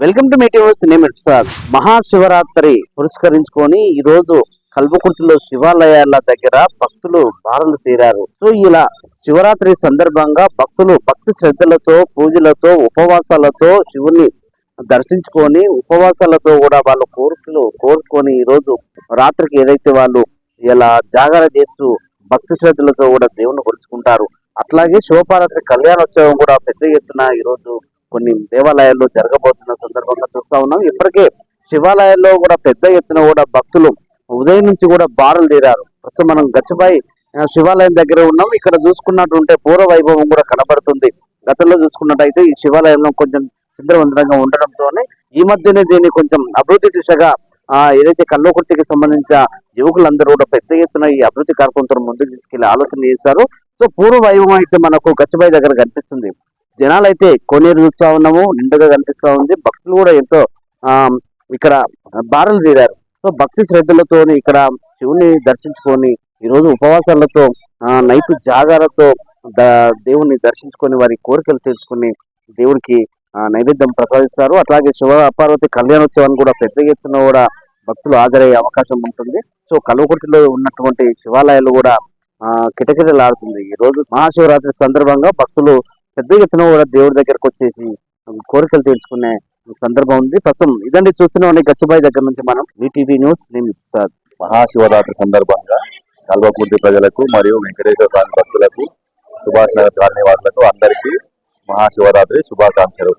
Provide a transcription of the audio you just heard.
Welcome to meeting నేను sir Mahashivratri పురస్కరించుకొని ఈ రోజు కల్వకుర్తిలో శివాలయాల దగ్గర భక్తులు బారులు తీరారు. సో ఇలా శివరాత్రి సందర్భంగా భక్తులు భక్తి శ్రద్ధలతో పూజలతో ఉపవాసాలతో శివుని దర్శించుకొని ఉపవాసాలతో కూడా వాళ్ళ కోరికలు కోరుకొని ఈరోజు రాత్రికి ఏదైతే వాళ్ళు ఇలా జాగరణ చేస్తూ భక్తి శ్రద్ధలతో కూడా దేవుని కొలుచుకుంటారు. అట్లాగే శివపార్వతి కళ్యాణోత్సవం కూడా పెద్ద ఎత్తున ఈరోజు కొన్ని దేవాలయాల్లో జరగబోతున్న సందర్భంగా చూస్తా ఉన్నాం. ఇప్పటికే శివాలయాల్లో కూడా పెద్ద ఎత్తున కూడా భక్తులు ఉదయం నుంచి కూడా బారులు తీరారు. ప్రస్తుతం మనం గచ్చిబాయి శివాలయం దగ్గర ఉన్నాం. ఇక్కడ చూసుకున్నట్టుంటే పూర్వ వైభవం కూడా కనబడుతుంది. గతంలో చూసుకున్నట్టయితే ఈ శివాలయంలో కొంచెం చింద్రవందరంగా ఉండడంతోనే ఈ మధ్యనే దీన్ని కొంచెం అభివృద్ధి దిశగా ఆ ఏదైతే కల్లోకుర్తికి సంబంధించిన యువకులందరూ కూడా పెద్ద ఎత్తున ఈ అభివృద్ధి కార్యక్రమంతో ముందుకు తీసుకెళ్ళి ఆలోచన చేశారు. సో పూర్వ వైభవం అయితే మనకు గచ్చిబాయి దగ్గర కనిపిస్తుంది. జనాలు అయితే కొనేరు చూస్తూ ఉన్నాము నిండుగా కనిపిస్తూ ఉంది. భక్తులు కూడా ఎంతో ఇక్కడ బారలు తీరారు. సో భక్తి శ్రద్ధలతో ఇక్కడ శివుని దర్శించుకొని ఈరోజు ఉపవాసాలతో ఆ నైట్ జాగారతో దేవుణ్ణి దర్శించుకొని వారి కోరికలు తీర్చుకొని దేవుడికి నైవేద్యం ప్రసాదిస్తారు. అట్లాగే శివ పార్వతి కళ్యాణోత్సవాన్ని కూడా పెద్ద ఎత్తున కూడా భక్తులు హాజరయ్యే అవకాశం ఉంటుంది. సో కల్వకుర్తిలో ఉన్నటువంటి శివాలయాలు కూడా కిటకిటలాడుతుంది. ఈ రోజు మహాశివరాత్రి సందర్భంగా భక్తులు పెద్ద ఎత్తున కూడా దేవుడి దగ్గరకు వచ్చేసి కోరికలు తీర్చుకునే సందర్భం ఉంది. ప్రస్తుతం ఇదండి చూస్తున్నాం గచ్చిబాయి దగ్గర నుంచి మనం ఈటీవీ న్యూస్ నేను సార్ మహాశివరాత్రి సందర్భంగా కల్వకుర్తి ప్రజలకు మరియు వెంకటేశ్వర స్వామి భక్తులకు సుభాష్ నగర్ కాలనీ వాసులకు అందరికీ మహాశివరాత్రి శుభాకాంక్షలు.